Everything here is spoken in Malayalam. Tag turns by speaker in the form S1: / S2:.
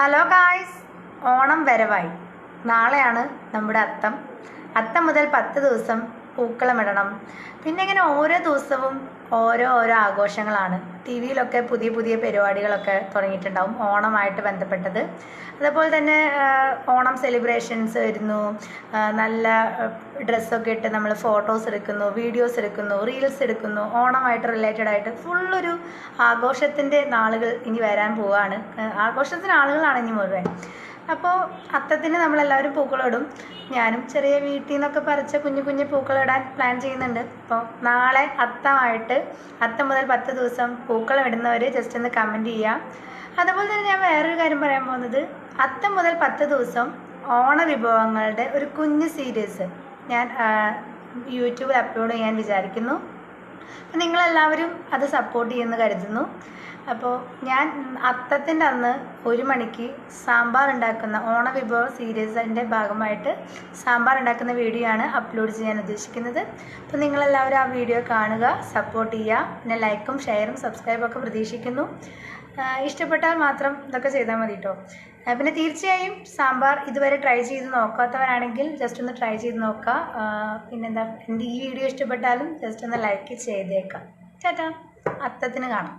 S1: ഹലോ ഗായ്സ് ഓണം വരവായി. നാളെയാണ് നമ്മുടെ അത്തം. അത്തം മുതൽ പത്ത് ദിവസം പൂക്കളമിടണം പിന്നെ ഇങ്ങനെ ഓരോ ദിവസവും ഓരോ ഓരോ ആഘോഷങ്ങളാണ്. ടി വിയിലൊക്കെ പുതിയ പുതിയ പരിപാടികളൊക്കെ തുടങ്ങിയിട്ടുണ്ടാവും. ഓണമായിട്ട് ബന്ധപ്പെട്ടത്. അതേപോലെ തന്നെ ഓണം സെലിബ്രേഷൻസ് വരുന്നു. നല്ല ഡ്രസ്സൊക്കെ ഇട്ട് നമ്മൾ ഫോട്ടോസ് എടുക്കുന്നു വീഡിയോസ് എടുക്കുന്നു റീൽസ് എടുക്കുന്നു. ഓണമായിട്ട് റിലേറ്റഡ് ആയിട്ട് ഫുള്ളൊരു ആഘോഷത്തിന്റെ നാളുകൾ ഇനി വരാൻ പോവുകയാണ് ആഘോഷത്തിന് ആളുകളാണ് ഇനി മുഴുവൻ. അപ്പോൾ അത്തത്തിന് നമ്മളെല്ലാവരും പൂക്കളമിടും. ഞാനും ചെറിയ വീട്ടിൽ നിന്നൊക്കെ പറിച്ച കുഞ്ഞു കുഞ്ഞു പൂക്കളിടാൻ പ്ലാൻ ചെയ്യുന്നുണ്ട്. അപ്പോൾ നാളെ അത്തമായിട്ട് അത്തം മുതൽ പത്ത് ദിവസം പൂക്കളം ഇടുന്നവർ ജസ്റ്റ് ഒന്ന് കമന്റ് ചെയ്യുക അതുപോലെ തന്നെ ഞാൻ വേറൊരു കാര്യം പറയാൻ പോകുന്നത്. അത്തം മുതൽ പത്ത് ദിവസം ഓണ വിഭവങ്ങളുടെ ഒരു കുഞ്ഞു സീരീസ് ഞാൻ യൂട്യൂബിൽ അപ്ലോഡ് ചെയ്യാൻ വിചാരിക്കുന്നു. നിങ്ങളെല്ലാവരും അത് സപ്പോർട്ട് ചെയ്യുമെന്ന് കരുതുന്നു. അപ്പോൾ ഞാൻ അത്തത്തിന്റെ അന്ന് ഒരു മണിക്ക് സാമ്പാർ ഉണ്ടാക്കുന്ന ഓണവിഭവ സീരീസിന്റെ ഭാഗമായിട്ട് സാമ്പാർ ഉണ്ടാക്കുന്ന വീഡിയോ ആണ് അപ്ലോഡ് ചെയ്യാൻ ഉദ്ദേശിക്കുന്നത്. അപ്പോൾ നിങ്ങളെല്ലാവരും ആ വീഡിയോ കാണുക സപ്പോർട്ട് ചെയ്യുക. പിന്നെ ലൈക്കും ഷെയറും സബ്സ്ക്രൈബും ഒക്കെ പ്രതീക്ഷിക്കുന്നു. ഇഷ്ടപ്പെട്ടാൽ മാത്രം ഇതൊക്കെ ചെയ്താൽ മതി കേട്ടോ പിന്നെ തീർച്ചയായും സാമ്പാർ ഇതുവരെ ട്രൈ ചെയ്ത് നോക്കാത്തവരാണെങ്കിൽ ജസ്റ്റ് ഒന്ന് ട്രൈ ചെയ്ത് നോക്കുക പിന്നെന്താ എന്റെ ഈ വീഡിയോ ഇഷ്ടപ്പെട്ടാലും ജസ്റ്റ് ഒന്ന് ലൈക്ക് ചെയ്തേക്കാം. ചേട്ടാ അത്തത്തിന് കാണാം.